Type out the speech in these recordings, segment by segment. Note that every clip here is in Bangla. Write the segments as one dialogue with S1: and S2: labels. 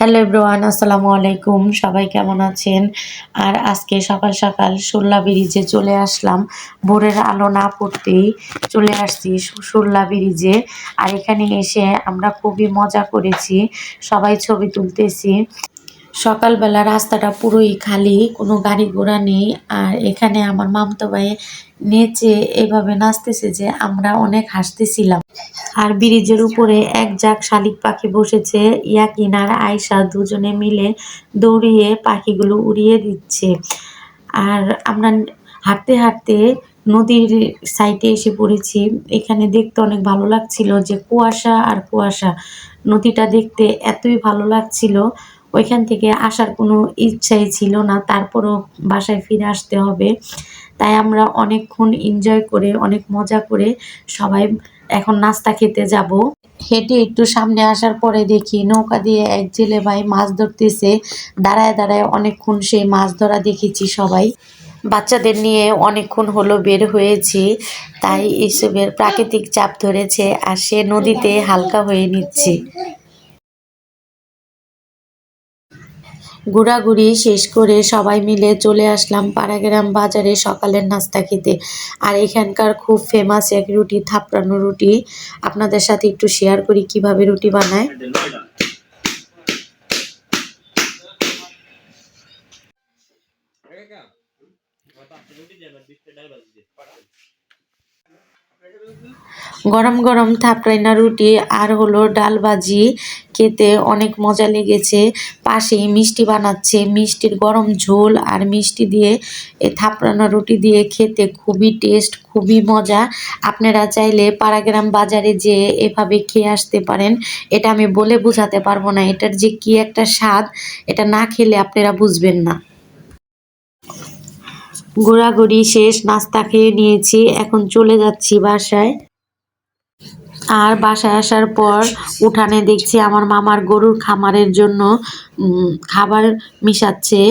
S1: হ্যালো ব্রোয়ান আসসালামু আলাইকুম। সবাই কেমন আছেন? আর আজকে সকাল সকাল সোল্লা ব্রিজে চলে আসলাম। ভোরের আলো না পড়তেই চলে আসছি সোল্লা ব্রিজে। আর এখানে এসে আমরা খুবই মজা করেছি। সবাই ছবি তুলতেছি। সকালবেলা রাস্তাটা পুরোই খালি, কোনো গাড়ি ঘোড়া নেই। আর এখানে আমার মামতো ভাই নেচে এভাবে নাচতেছে যে আমরা অনেক হাসতেছিলাম। আর ব্রিজের উপরে এক জাক শালিক পাখি বসেছে, ইয়াকিন আর আয়সা দুজনে মিলে দৌড়িয়ে পাখিগুলো উড়িয়ে দিচ্ছে। আর আমরা হাঁটতে হাঁটতে নদীর সাইডে এসে পড়েছি। এখানে দেখতে অনেক ভালো লাগছিল যে কুয়াশা আর কুয়াশা। নদীটা দেখতে এতই ভালো লাগছিল ওইখান থেকে আসার কোনো ইচ্ছাই ছিল না। তারপরও বাসায় ফিরে আসতে হবে। তাই আমরা অনেকক্ষণ এনজয় করে, অনেক মজা করে সবাই এখন নাস্তা খেতে যাব। হেঁটে একটু সামনে আসার পরে দেখি নৌকা দিয়ে এক জেলে ভাই মাছ ধরতেছে। দাঁড়ায় দাঁড়ায় অনেকক্ষণ সেই মাছ ধরা দেখেছি সবাই। বাচ্চাদের নিয়ে অনেকক্ষণ হলো বের হয়েছি। তাই এসবের প্রাকৃতিক চাপ ধরেছে আর সে নদীতে হালকা হয়ে নিচ্ছে। ঘোরাঘুরি শেষ করে সবাই মিলে চলে আসলাম পাড়াগ্রাম বাজারে সকালের নাস্তা খেতে। আর এখানকার খুব ফেমাস এক রুটি, থাপড়ানো রুটি। আপনাদের সাথে একটু শেয়ার করি কীভাবে রুটি বানায়। গরম গরম থাপড়াইনা রুটি আর হলো ডাল ভাজি। খেতে অনেক মজা লেগেছে। পাশেই মিষ্টি বানাচ্ছে। মিষ্টির গরম ঝোল আর মিষ্টি দিয়ে এই থাপড়ানো রুটি দিয়ে খেতে খুবই টেস্ট, খুবই মজা। আপনারা চাইলে পাড়াগ্রাম বাজারে যে এভাবে খেয়ে আসতে পারেন। এটা আমি বলে বোঝাতে পারব না। এটার যে কি একটা স্বাদ, এটা না খেলে আপনারা বুঝবেন না। ঘোরাঘুরি শেষ, নাস্তা খেয়ে নিয়েছি, এখন চলে যাচ্ছি বাসায়। আর বাসায় আসার পর উঠানে দেখছি আমার মামার গরুর খামারের জন্য খাবার মিশাচ্ছে।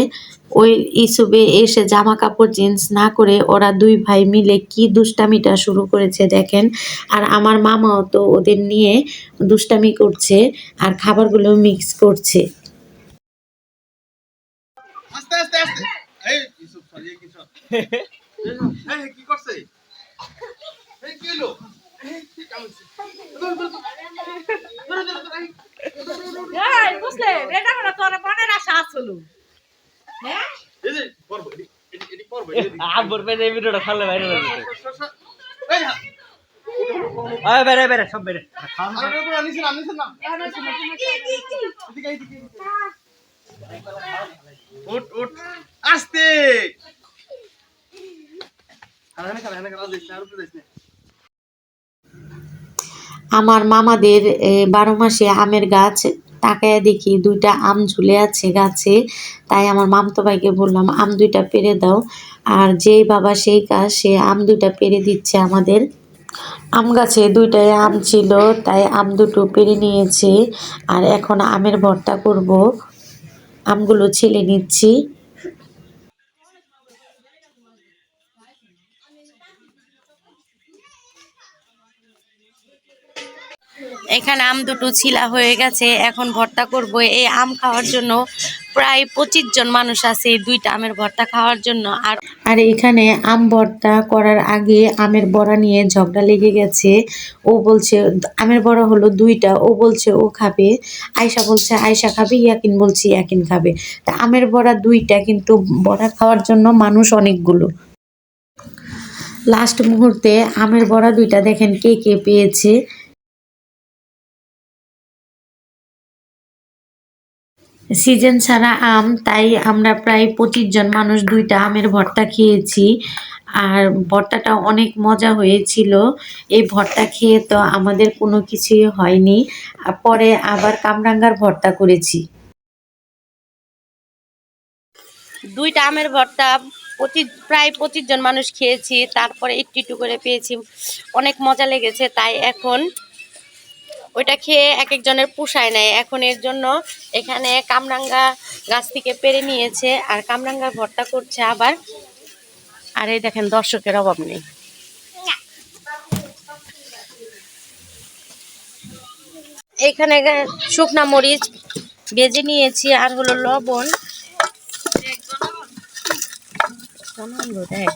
S1: ওই ইসুবে এসে জামা কাপড় চেঞ্জ না করে ওরা দুই ভাই মিলে কি দুষ্টামিটা শুরু করেছে দেখেন। আর আমার মামাও তো ওদের নিয়ে দুষ্টামি করছে আর খাবারগুলো মিক্স করছে
S2: আস্তে আস্তে আস্তে এই ইসুফ সারিয়ে কি সব এই কি করছে কি হলো
S3: বুঝলে এটা হলো তোর মনের আশা আসলো হ্যাঁ
S2: এটি।
S4: এই ভিডিওটা ছাড়লে বাইরে যাবে
S2: সর, সর। এই, হা।
S4: আয় বেরে বেরে সব বেরে।
S2: উঠ, উঠ। আস্তে আর এখানে খেলা, এখানে খেলা, যাইস না, আর উপরে যাইস না।
S1: আমার মামাদের বারো মাসে আমের গাছ, তাকায় দেখি দুইটা আম ঝুলে আছে গাছে। তাই আমার মামতো ভাইকে বললাম, আম দুইটা পেরে দাও। আর যেই বাবা সেই কাজ, সে আম দুইটা পেরে দিচ্ছে আমাদের। আম গাছে দুইটাই আম ছিল, তাই আম দুটো পেরে নিয়েছে। আর এখন আমের ভর্তা করব। আমগুলো ছিলে নিচ্ছি। এখানে আম দুটো ছিলা হয়ে গেছে, এখন ভর্তা করব। এই আম খাওয়ার জন্য প্রায় পঁচিশ জন মানুষ আছে দুইটা আমের ভর্তা খাওয়ার জন্য। আর আর এখানে আম ভর্তা করার আগে আমের বড়া নিয়ে ঝগড়া লেগে গেছে। ও বলছে, আমের বড়া হলো দুইটা। ও বলছে, ও খাবে। আয়সা বলছে আয়সা খাবে, ইয়াকিন বলছে, ইয়াকিন খাবে। তা আমের বড়া দুইটা, কিন্তু বড়া খাওয়ার জন্য মানুষ অনেকগুলো। লাস্ট মুহূর্তে আমের বড়া দুইটা দেখেন কে কে পেয়েছে। সিজন ছাড়া আম, তাই আমরা প্রায় পঁচিশ জন মানুষ দুইটা আমের ভর্তা খেয়েছি। আর ভর্তাটা অনেক মজা হয়েছিল। এই ভর্তা খেয়ে তো আমাদের কোনো কিছুই হয়নি। পরে আবার কামরাঙ্গার ভর্তা করেছি। দুইটা আমের ভর্তা পঁচিশ, প্রায় পঁচিশ জন মানুষ খেয়েছি। তারপরে একটু একটু করে পেয়েছি। অনেক মজা লেগেছে। তাই এখন ওইটা খেয়ে এক একজনের পোষায় নেয় এখন এর জন্য এখানে কামরাঙ্গা গাছ থেকে পেরে নিয়েছে আর কামরাঙ্গার ভর্তা করছে আবার। আর এই দেখেন, দর্শকের অভাব নেই। এখানে শুকনা মরিচ ভেজে নিয়েছি আর হলো লবণ। দেখ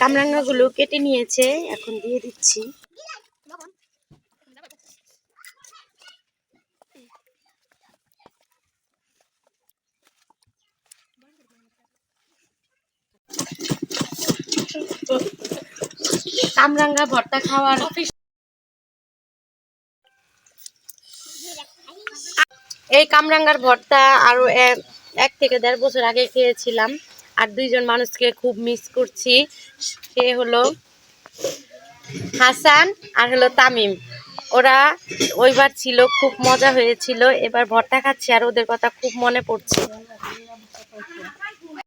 S1: কামরাঙ্গা গুলো কেটে নিয়েছে, এখন দিয়ে দিচ্ছি। কামরাঙ্গা ভর্তা খাওয়ার এই কামরাঙ্গার ভর্তা আরও এক থেকে দেড় বছর আগে খেয়েছিলাম। আর দুইজন মানুষকে খুব মিস করছি। সে হলো হাসান আর হলো তামিম। ওরা ওইবার ছিল, খুব মজা হয়েছিল। এবার ভর্তা খাচ্ছি আর ওদের কথা খুব মনে পড়ছে।